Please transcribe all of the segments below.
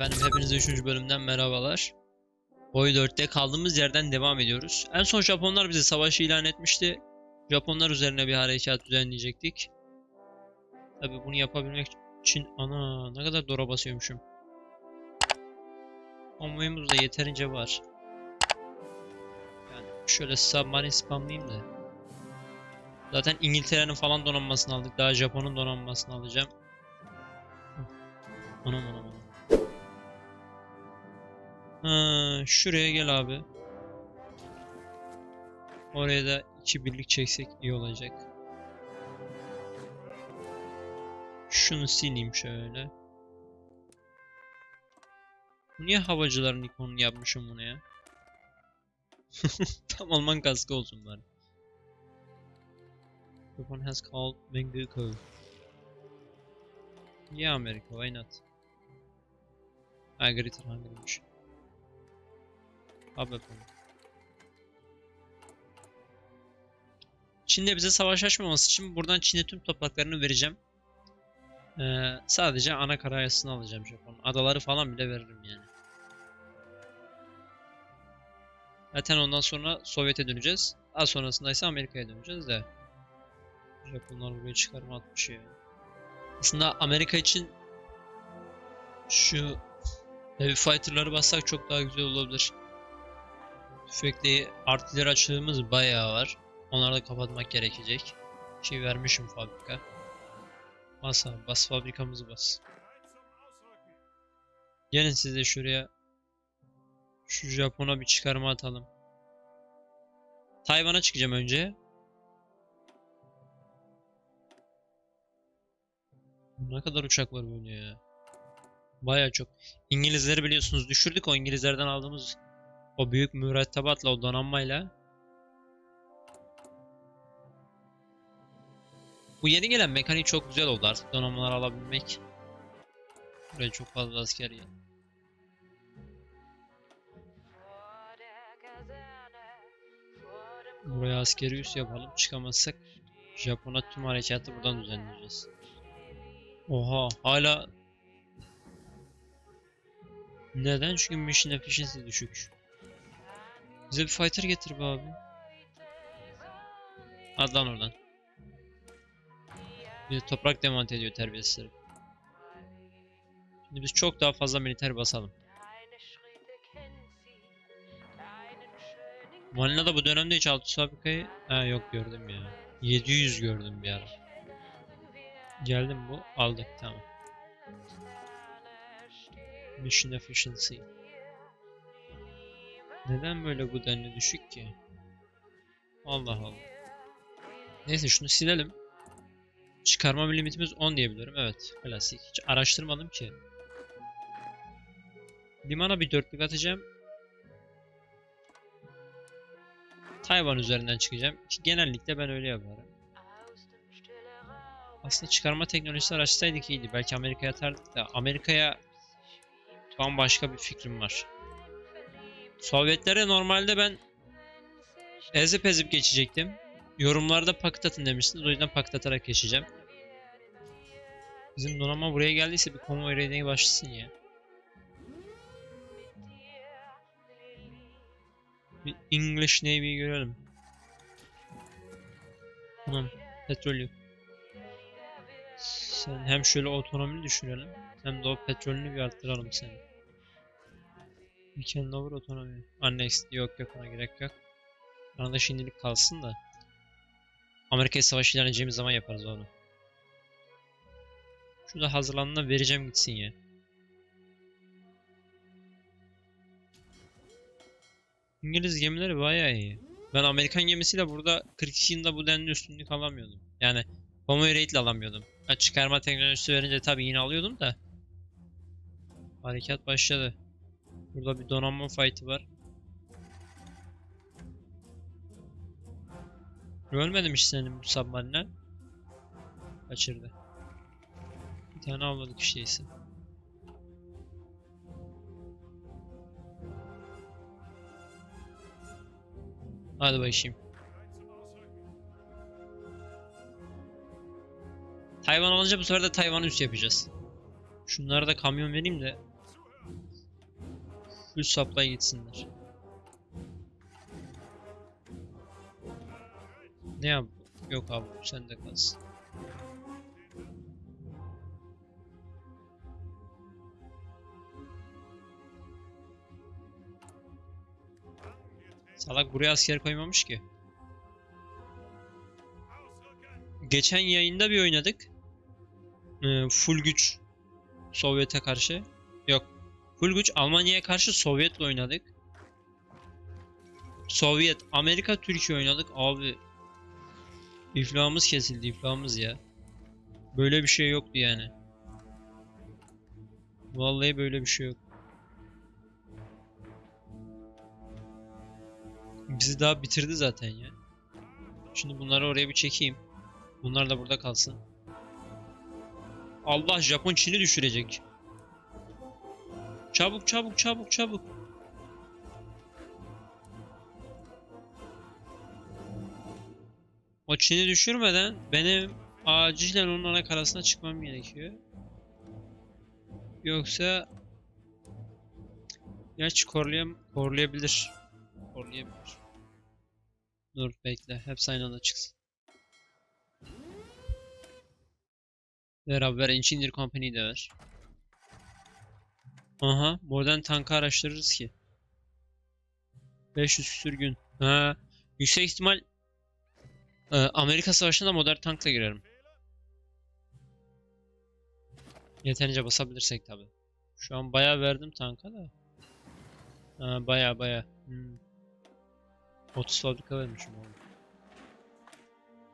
Efendim hepinize 3. bölümden merhabalar. Boy 4'te kaldığımız yerden devam ediyoruz. En son Japonlar bize savaşı ilan etmişti. Japonlar üzerine bir harekat düzenleyecektik. Tabi bunu yapabilmek için ana ne kadar dora basıyormuşum. Konvoyumuz da yeterince var. Yani şöyle submarine spamlayayım da. Zaten İngiltere'nin falan donanmasını aldık. Daha Japon'un donanmasını alacağım. Anam anam anam. Ha, şuraya gel abi. Oraya da iki birlik çeksek iyi olacak. Şunu sileyim şöyle. Niye havacıların ikonunu yapmışım bunu ya? Tam Alman kaskı olsun bari. Japan has called Menguko. Yeah America, why not? Ha Greater Hungary'miş. Abi yapalım. Çin'de bize savaş açmaması için buradan Çin'e tüm topraklarını vereceğim. Ee, sadece ana karayasını alacağım Japon. Adaları falan bile veririm yani. Zaten ondan sonra Sovyet'e döneceğiz. Daha sonrasında ise Amerika'ya döneceğiz de. Japonlar buraya çıkarma atmış ya. Aslında Amerika için şu Heavy Fighter'ları bassak çok daha güzel olabilir. Tüfekli artileri açığımız bayağı var. Onları da kapatmak gerekecek. Şey vermişim fabrika. Bas bas fabrikamızı bas. Gelin siz de şuraya şu Japon'a bir çıkarma atalım. Tayvan'a çıkacağım önce. Ne kadar uçak var böyle ya. Baya çok. İngilizleri biliyorsunuz düşürdük o İngilizlerden aldığımız o büyük mürettebatla o donanmayla. Bu yeni gelen mekanik çok güzel oldu artık donanmalar alabilmek. Buraya çok fazla asker geldi. Buraya askeri üs yapalım. Çıkamazsak Japon'a tüm harekatı buradan düzenleyeceğiz. Oha hala neden? Çünkü mission efficiency düşük. Bize bir fighter getir be abi. Hadi lan oradan. De toprak demant ediyor terbiyesizleri. Şimdi biz çok daha fazla militer basalım. Manila'da bu dönemde hiç altı fabrikayı... Ha yok gördüm ya. 700 gördüm bir ara. Geldim bu. Aldık tamam. Mission efficiency. Neden böyle bu denli düşük ki? Allah Allah. Neyse şunu silelim. Çıkarma bir limitimiz 10 diyebiliyorum. Evet. Klasik. Hiç araştırmadım ki. Limana bir dörtlük atacağım. Tayvan üzerinden çıkacağım. Ki genellikle ben öyle yaparım. Aslında çıkarma teknolojisi araştırsaydık iyiydi. Belki Amerika'ya atardık da. Amerika'ya bambaşka bir fikrim var. Sovyetlere normalde ben ezip ezip geçecektim. Yorumlarda paket atın demiştiniz. O yüzden paket atarak geçeceğim. Bizim donanma buraya geldiyse bir konvoy raiding'e başlasın ya. Bir English Navy'yi görelim. Tamam. Petrol yok. Sen hem şöyle otonomini düşürelim. Hem de o petrolünü bir arttıralım senin. Weekend over otonomi. Annex yok yok ona gerek yok. Bana da şimdilik kalsın da. Amerika'ya savaş ilan edeceğimiz zaman yaparız onu. Şurada hazırlandığında vereceğim gitsin ya. İngiliz gemileri bayağı iyi. Ben Amerikan gemisiyle burada 42 yılında bu denli üstünlük alamıyordum. Yani Convoy Raid ile alamıyordum. Ha, çıkarma teknolojisi verince tabii yine alıyordum da. Harekat başladı. Burada bir donanma fight'ı var. Ölmedim işte senin bu submarine. Kaçırdı. Bir tane avladık işte ise. Hadi bakayım. Tayvan alınca bu sefer de Tayvan üst yapacağız. Şunlara da kamyon vereyim de Full supply gitsinler. Ne yap? Yok abi sen de kalsın. Salak buraya asker koymamış ki. Geçen yayında bir oynadık. Ee, full güç Sovyet'e karşı. Yok. Full güç Almanya'ya karşı Sovyet'le oynadık. Sovyet, Amerika, Türkiye oynadık. Abi iflahımız kesildi, iflahımız ya. Böyle bir şey yoktu yani. Vallahi böyle bir şey yok. Bizi daha bitirdi zaten ya. Şimdi bunları oraya bir çekeyim. Bunlar da burada kalsın. Allah Japon Çin'i düşürecek. Çabuk çabuk çabuk çabuk. O Çin'i düşürmeden benim acilen onun ana karasına çıkmam gerekiyor. Yoksa Gerçi korlayam korlayabilir. Korlayabilir. Dur bekle. Hepsi aynı anda çıksın. Ver abi ver. Engineer Company'yi de ver. Aha. Modern tankı araştırırız ki. 500 küsür gün. Ha. Yüksek ihtimal e, Amerika Savaşı'na da modern tankla girerim. Yeterince basabilirsek tabi. Şu an bayağı verdim tanka da. Ha, bayağı bayağı. Hmm. 30 fabrika vermişim oğlum.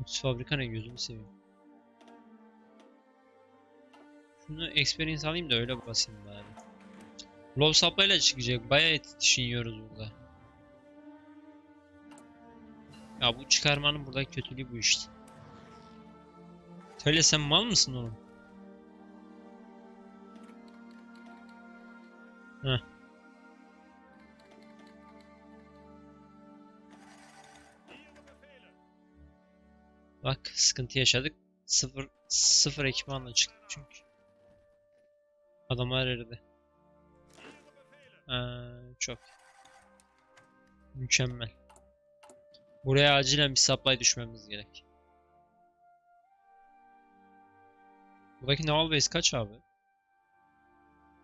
30 fabrika ne gözümü seveyim. Şunu experience alayım da öyle basayım bari. Low ile çıkacak. Bayağı yetişin yiyoruz burada. Ya bu çıkarmanın burada kötülüğü bu işte. Söyle sen mal mısın oğlum? Heh. Bak sıkıntı yaşadık. Sıfır, sıfır ekipmanla çıktık çünkü. Adamlar eridi. Ee, çok. Mükemmel. Buraya acilen bir supply düşmemiz gerek. Buradaki naval base kaç abi?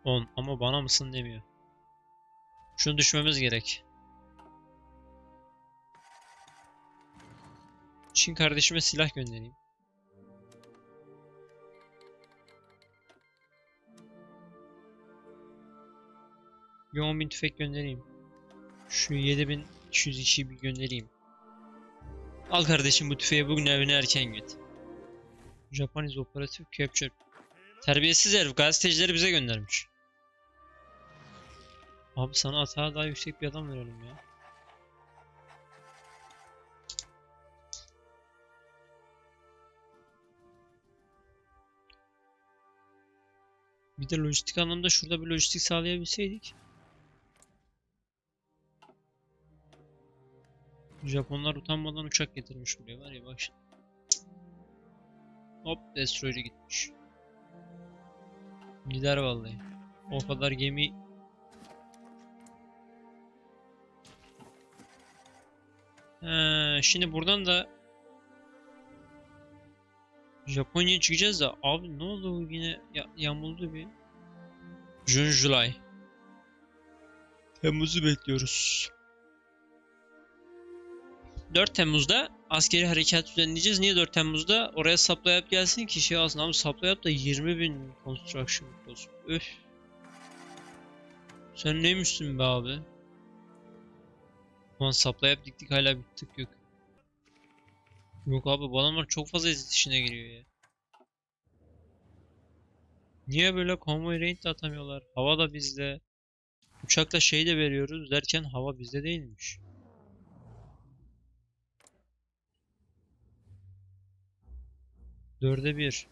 10 ama bana mısın demiyor. Şunu düşmemiz gerek. Çin kardeşime silah göndereyim. Bir 10.000 tüfek göndereyim. Şu 7202'yi bir göndereyim. Al kardeşim bu tüfeği bugün evine erken git. Japanese Operative Capture. Terbiyesiz herif gazetecileri bize göndermiş. Abi sana atağa daha yüksek bir adam verelim ya. Bir de lojistik anlamda şurada bir lojistik sağlayabilseydik. Japonlar utanmadan uçak getirmiş buraya var ya bak şimdi. Hop destroyer gitmiş. Gider vallahi. O kadar gemi He, şimdi buradan da Japonya'ya çıkacağız da abi ne oldu yine ya, yağmurlu bir June July Temmuz'u bekliyoruz. 4 Temmuz'da askeri harekat düzenleyeceğiz. Niye 4 Temmuz'da? Oraya supply up gelsin ki şey alsın. Ama supply up da 20 bin construction olsun. Öf. Sen neymişsin be abi? Ulan supply up diktik hala bir tık yok. Yok abi bu adamlar çok fazla ezit işine giriyor ya. Niye böyle convoy raid de atamıyorlar? Hava da bizde. Uçakla şey de veriyoruz derken hava bizde değilmiş. Dörde bir.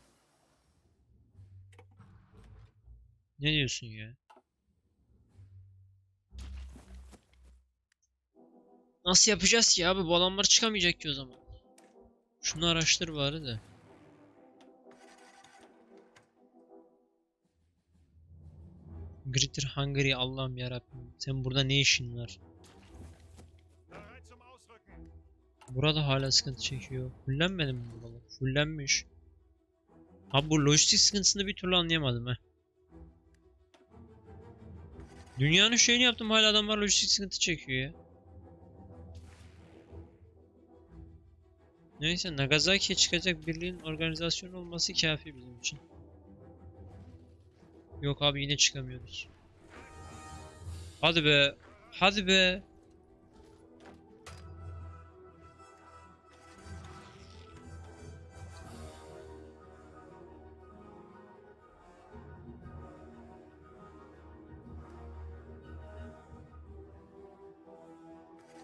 Ne diyorsun ya? Nasıl yapacağız ki abi? Bu adamlar çıkamayacak ki o zaman. Şunu araştır bari de. Greater Hungary Allah'ım yarabbim. Sen burada ne işin var? Burada hala sıkıntı çekiyor. Fullenmedi mi buralar? Fullenmiş. Abi bu lojistik sıkıntısını bir türlü anlayamadım he. Dünyanın şeyini yaptım hala adamlar lojistik sıkıntı çekiyor ya. Neyse Nagasaki'ye çıkacak birliğin organizasyonu olması kafi bizim için. Yok abi yine çıkamıyoruz. Hadi be. Hadi be.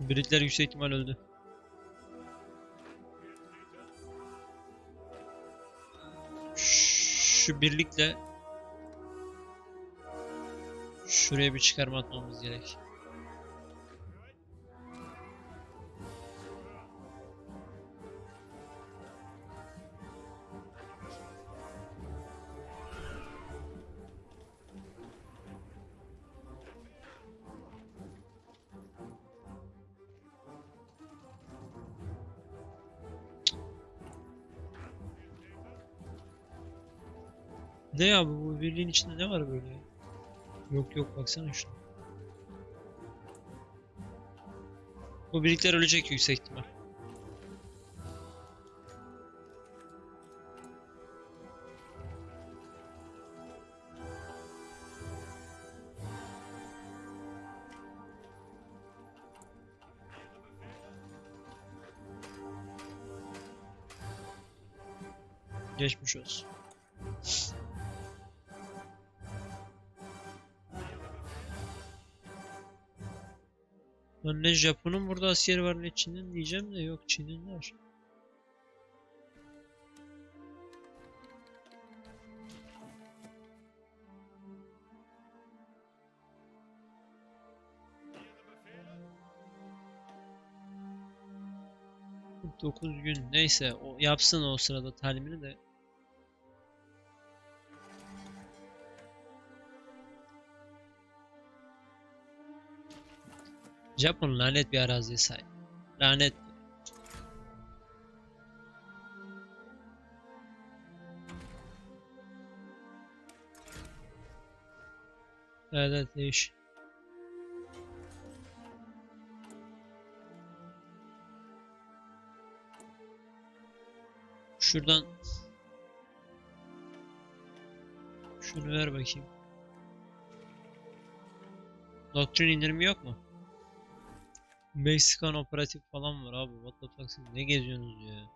Britler yüksek ihtimal öldü. Şu birlikle şuraya bir çıkarma atmamız gerek. Birliğin içinde ne var böyle ya? Yok yok baksana şuna. Bu birlikler ölecek yüksek ihtimal. Geçmiş olsun. Lan ne Japon'un burada askeri var ne Çin'in diyeceğim de yok Çin'in var. Dokuz gün neyse o yapsın o sırada talimini de Japon lanet bir araziye sahip. Lanet. Evet, evet değiş. Şuradan şunu ver bakayım. Doktrin indirimi yok mu? Meksikan operatif falan var abi. What the fuck siz ne geziyorsunuz ya?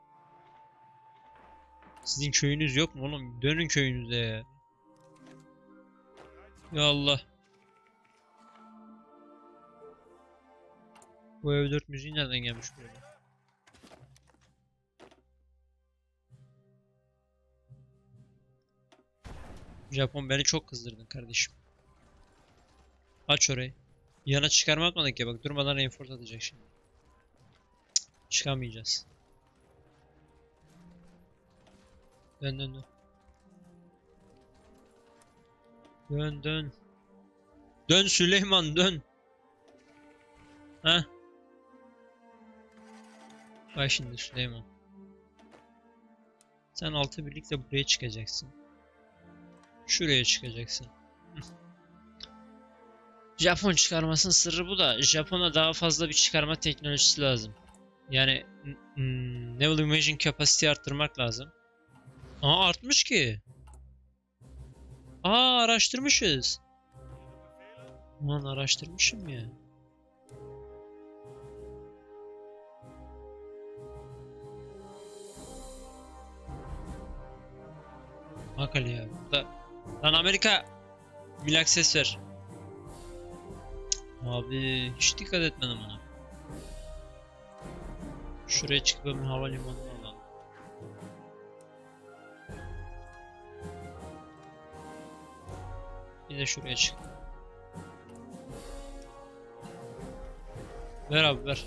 Sizin köyünüz yok mu oğlum? Dönün köyünüze ya. Ya Allah. Bu ev 4 müziği nereden gelmiş buraya? Japon beni çok kızdırdın kardeşim. Aç orayı. Yana çıkarma atmadık ya bak durmadan reinforce atacak şimdi. Çıkamayacağız. Dön dön dön. Dön dön. Dön Süleyman dön. Ha? Bak şimdi Süleyman. Sen altı birlikte buraya çıkacaksın. Şuraya çıkacaksın. Japon çıkarmasının sırrı bu da Japon'a daha fazla bir çıkarma teknolojisi lazım. Yani Naval Invasion Capacity arttırmak lazım. Aa artmış ki. Aa araştırmışız. Ulan araştırmışım ya. Bak Ali ya. Burada... Lan Amerika! Bilak ses ver. Abi hiç dikkat etmedim ona. Şuraya çıkıp bir havalimanına alalım. Bir de şuraya çık. Ver abi ver.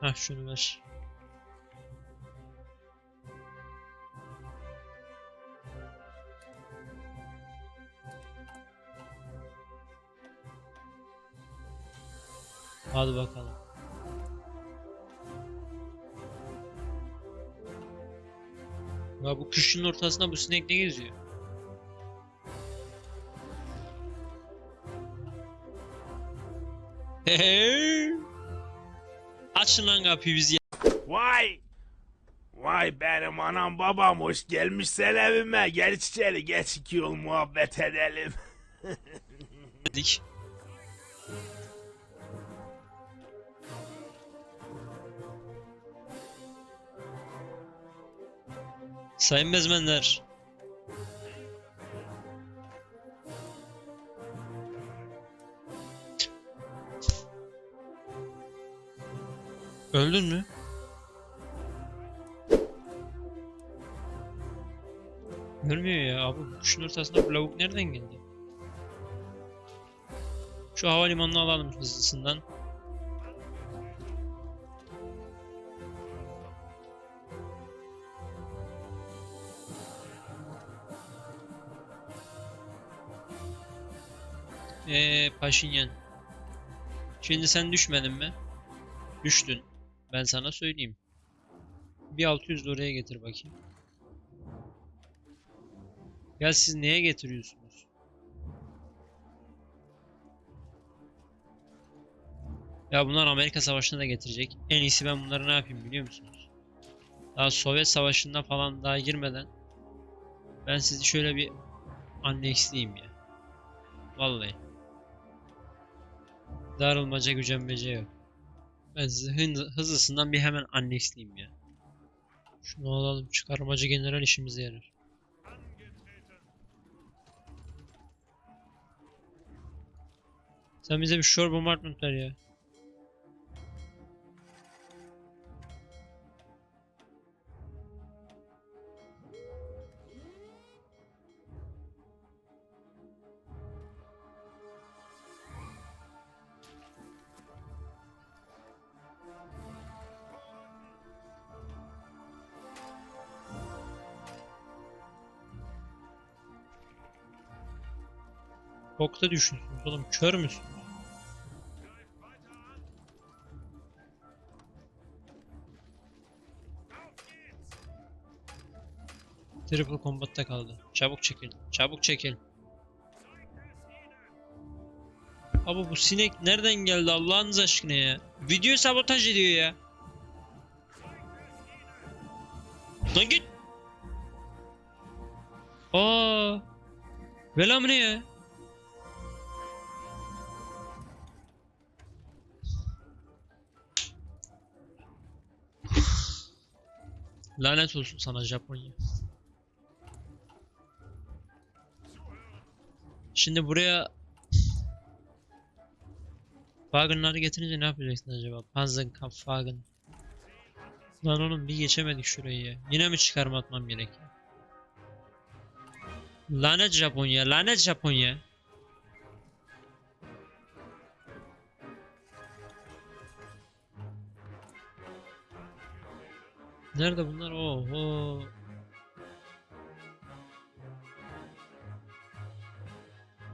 Heh şunu ver. Hadi bakalım. Ya bu kışın ortasında bu sinek ne geziyor? Açın lan kapıyı biz Vay! Vay benim anam babam hoş gelmişsen evime. Gel içeri geç iki yol muhabbet edelim. yedik. Sayın bezmenler. Öldün mü? Ölmüyor ya abi. Bu kuşun ortasında bu lavuk nereden geldi? Şu havalimanına alalım hızlısından. Eee Paşinyan. Şimdi sen düşmedin mi? Düştün. Ben sana söyleyeyim. Bir 600 de oraya getir bakayım. Ya siz neye getiriyorsunuz? Ya bunlar Amerika Savaşı'na da getirecek. En iyisi ben bunları ne yapayım biliyor musunuz? Daha Sovyet Savaşı'nda falan daha girmeden ben sizi şöyle bir annexleyeyim ya. Vallahi. Darılmaca gücenmece yok. Ben hızlısından bir hemen annexleyeyim ya. Şunu alalım çıkarmacı general işimize yarar. Sen bize bir shore bombardment ver ya. Bokta düşünsünüz oğlum kör müsün? Triple combat'ta kaldı. Çabuk çekil. Çabuk çekil. Abi bu sinek nereden geldi Allah'ınız aşkına ya? Video sabotaj ediyor ya. Lan git. Aa. Velam ne ya? Lanet olsun sana Japonya. Şimdi buraya Wagen'ları getirince ne yapacaksın acaba? Panzerkampfwagen. Lan oğlum bir geçemedik şurayı. Yine mi çıkarma atmam gerekiyor? Lanet Japonya, lanet Japonya. Nerede bunlar? Oho.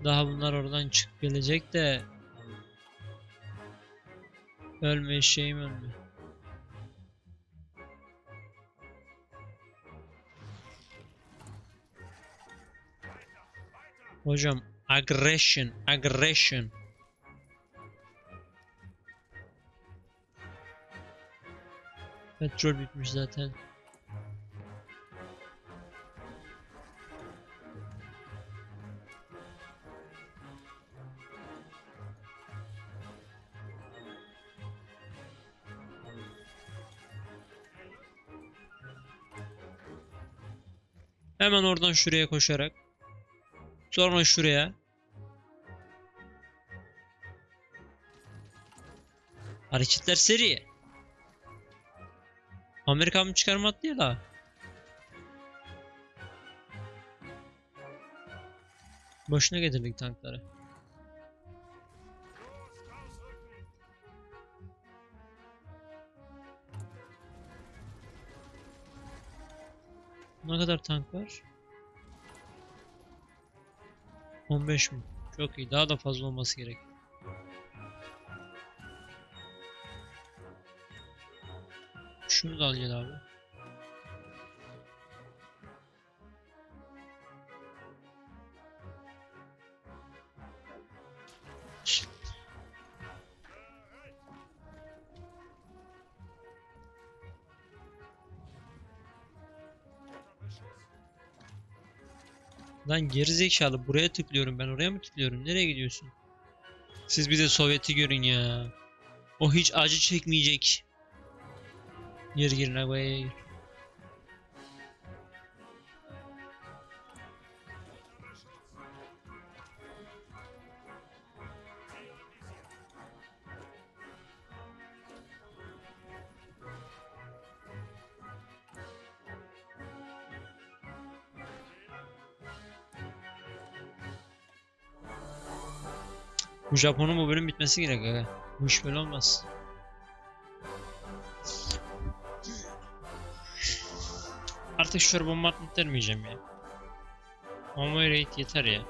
Daha bunlar oradan çıkıp gelecek de Ölme şeyim ölme. Hocam aggression, aggression. Petrol bitmiş zaten. Hemen oradan şuraya koşarak. Sonra şuraya. Hareketler seri. Amerika mı çıkarma attı ya la? Boşuna getirdik tankları. Ne kadar tank var? 15 mi? Çok iyi. Daha da fazla olması gerek. Şunu da al abi. Lan gerizekalı buraya tıklıyorum ben oraya mı tıklıyorum? Nereye gidiyorsun? Siz bir de Sovyet'i görün ya. O hiç acı çekmeyecek. Gir gir Nagoya'ya. Bu Japon'un bu bölüm bitmesi gerek. Bu iş böyle olmaz. Artık şu bombardıman vermeyeceğim ya. Homo raid yeter ya.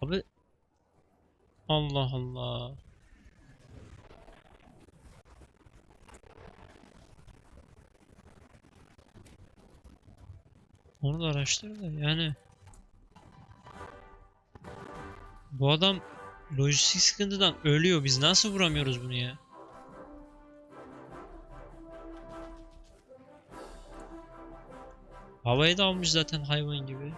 Abi Allah Allah. Onu da araştır da yani. Bu adam lojistik sıkıntıdan ölüyor. Biz nasıl vuramıyoruz bunu ya? Havaya da almış zaten hayvan gibi.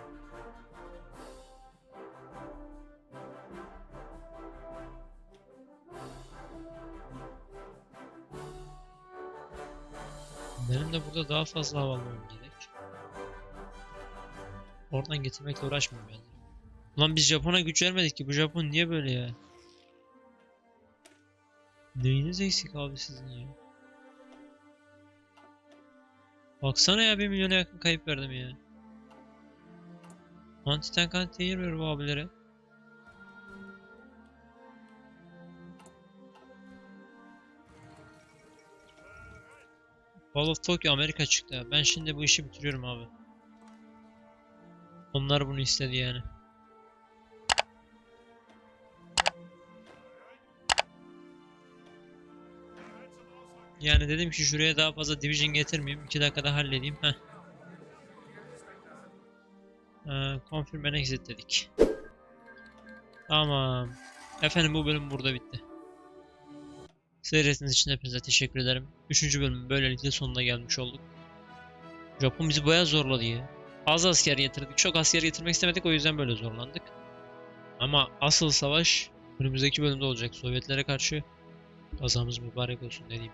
Benim de burada daha fazla hava almam. Oradan getirmekle uğraşmayayım ben. Ulan biz Japon'a güç vermedik ki. Bu Japon niye böyle ya? Neyiniz eksik abi sizin ya? Baksana ya 1 milyona yakın kayıp verdim ya. Anti-tank anti-air ver bu abilere. Call of Tokyo Amerika çıktı. ya. Ben şimdi bu işi bitiriyorum abi. Onlar bunu istedi yani. Yani dedim ki şuraya daha fazla division getirmeyeyim. 2 dakikada halledeyim. Heh. Ee, confirm and exit dedik. Tamam. Efendim bu bölüm burada bitti. Seyrettiğiniz için hepinize teşekkür ederim. Üçüncü bölümün böylelikle sonuna gelmiş olduk. Japon bizi bayağı zorladı ya. Az asker getirdik. Çok asker getirmek istemedik o yüzden böyle zorlandık. Ama asıl savaş önümüzdeki bölümde olacak. Sovyetlere karşı kazamız mübarek olsun ne diyeyim.